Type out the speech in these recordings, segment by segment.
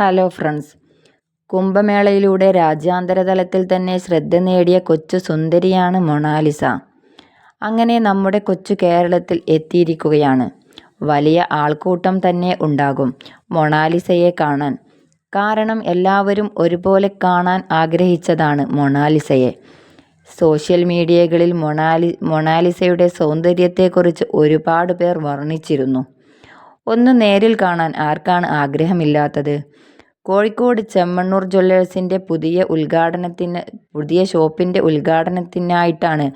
Hello friends കുംഭമേളയിലൂടെ രാജ്യാന്തര തലത്തിൽ തന്നെ ശ്രദ്ധ നേടിയ കൊച്ചു സുന്ദരിയാണ് മൊണാലിസ. അങ്ങനെ നമ്മുടെ കൊച്ചു കേരളത്തിൽ എത്തിയിരിക്കുകയാണ്. വലിയ ആൾക്കൂട്ടം തന്നെ ഉണ്ടാകും മൊണാലിസയെ കാണാൻ. കാരണം എല്ലാവരും ഒരുപോലെ കാണാൻ ആഗ്രഹിച്ചതാണ് മൊണാലിസയെ. സോഷ്യൽ മീഡിയകളിൽ മൊണാലി മൊണാലിസയുടെ സൗന്ദര്യത്തെക്കുറിച്ച് ഒരുപാട് പേർ വർണിച്ചിരുന്നു. ഒന്ന് നേരിൽ കാണാൻ ആർക്കാണ് ആഗ്രഹമില്ലാത്തത്? കോഴിക്കോട് ചെമ്മണ്ണൂർ ജ്വല്ലേഴ്സിന്റെ പുതിയ ഉദ്ഘാടനത്തിന് പുതിയ ഷോപ്പിന്റെ ഉദ്ഘാടനത്തിനായിട്ടാണ്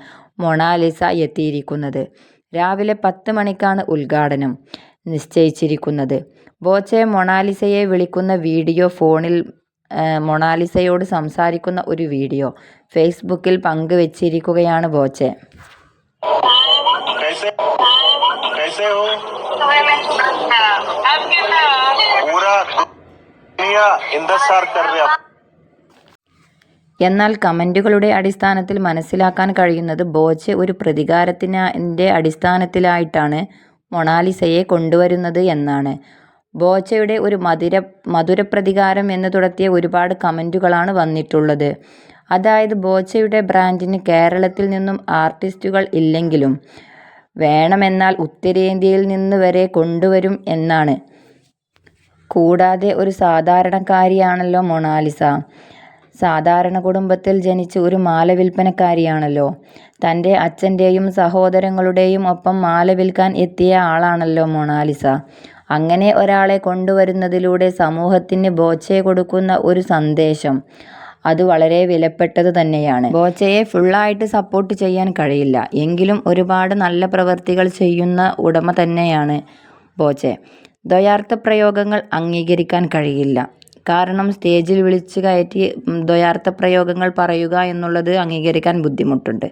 മൊണാലിസ എത്തിയിരിക്കുന്നത്. രാവിലെ പത്ത് മണിക്കാണ് ഉദ്ഘാടനം നിശ്ചയിച്ചിരിക്കുന്നത്. ബോച്ചെ മൊണാലിസയെ വിളിക്കുന്ന വീഡിയോ ഫോണിൽ മൊണാലിസയോട് സംസാരിക്കുന്ന ഒരു വീഡിയോ ഫേസ്ബുക്കിൽ പങ്കുവച്ചിരിക്കുകയാണ് ബോച്ചെ. എന്നാൽ കമന്റുകളുടെ അടിസ്ഥാനത്തിൽ മനസ്സിലാക്കാൻ കഴിയുന്നത് ബോച്ചെ ഒരു പ്രതികാരത്തിന്റെ അടിസ്ഥാനത്തിലായിട്ടാണ് മൊണാലിസയെ കൊണ്ടുവരുന്നത് എന്നാണ്. ബോച്ചയുടെ ഒരു മധുര മധുരപ്രതികാരം എന്ന് തുടത്തിയ ഒരുപാട് കമന്റുകളാണ് വന്നിട്ടുള്ളത്. അതായത് ബോച്ചയുടെ ബ്രാൻഡിന് കേരളത്തിൽ നിന്നും ആർട്ടിസ്റ്റുകൾ ഇല്ലെങ്കിലും വേണമെന്നാൽ ഉത്തരേന്ത്യയിൽ നിന്ന് വരെ കൊണ്ടുവരും എന്നാണ്. കൂടാതെ ഒരു സാധാരണക്കാരിയാണല്ലോ മൊണാലിസ. സാധാരണ കുടുംബത്തിൽ ജനിച്ച് ഒരു മാല വിൽപ്പനക്കാരിയാണല്ലോ തന്റെ അച്ഛന്റെയും സഹോദരങ്ങളുടെയും ഒപ്പം മാല വിൽക്കാൻ എത്തിയ ആളാണല്ലോ മൊണാലിസ. അങ്ങനെ ഒരാളെ കൊണ്ടുവരുന്നതിലൂടെ സമൂഹത്തിന് ബോച്ചയെ കൊടുക്കുന്ന ഒരു സന്ദേശം. അത് വളരെ വിലപ്പെട്ടത് തന്നെയാണ്. ബോച്ചയെ ഫുള്ളായിട്ട് സപ്പോർട്ട് ചെയ്യാൻ കഴിയില്ല. എങ്കിലും ഒരുപാട് നല്ല പ്രവൃത്തികൾ ചെയ്യുന്ന ഉടമ തന്നെയാണ് ബോച്ചെ. ദ്വയാർത്ഥ പ്രയോഗങ്ങൾ അംഗീകരിക്കാൻ കഴിയില്ല. കാരണം സ്റ്റേജിൽ വിളിച്ചു കയറ്റി ദ്വയാർത്ഥ പ്രയോഗങ്ങൾ പറയുക എന്നുള്ളത് അംഗീകരിക്കാൻ ബുദ്ധിമുട്ടുണ്ട്.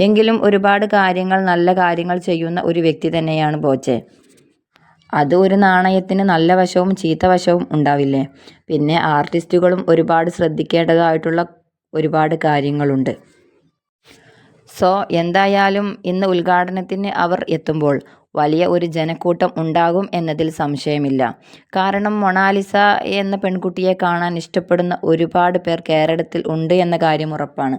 എങ്കിലും ഒരുപാട് കാര്യങ്ങൾ നല്ല കാര്യങ്ങൾ ചെയ്യുന്ന ഒരു വ്യക്തി തന്നെയാണ് ബോച്ചെ. അത് ഒരു നാണയത്തിന് നല്ല വശവും ചീത്ത വശവും ഉണ്ടാവില്ലേ? പിന്നെ ആർട്ടിസ്റ്റുകളും ഒരുപാട് ശ്രദ്ധിക്കേണ്ടതായിട്ടുള്ള ഒരുപാട് കാര്യങ്ങളുണ്ട്. സോ എന്തായാലും ഇന്ന് ഉദ്ഘാടനത്തിന് അവർ എത്തുമ്പോൾ വലിയ ഒരു ജനക്കൂട്ടം ഉണ്ടാകും എന്നതിൽ സംശയമില്ല. കാരണം മൊണാലിസ എന്ന പെൺകുട്ടിയെ കാണാൻ ഇഷ്ടപ്പെടുന്ന ഒരുപാട് പേർ കേരളത്തിൽ ഉണ്ട് എന്ന കാര്യം ഉറപ്പാണ്.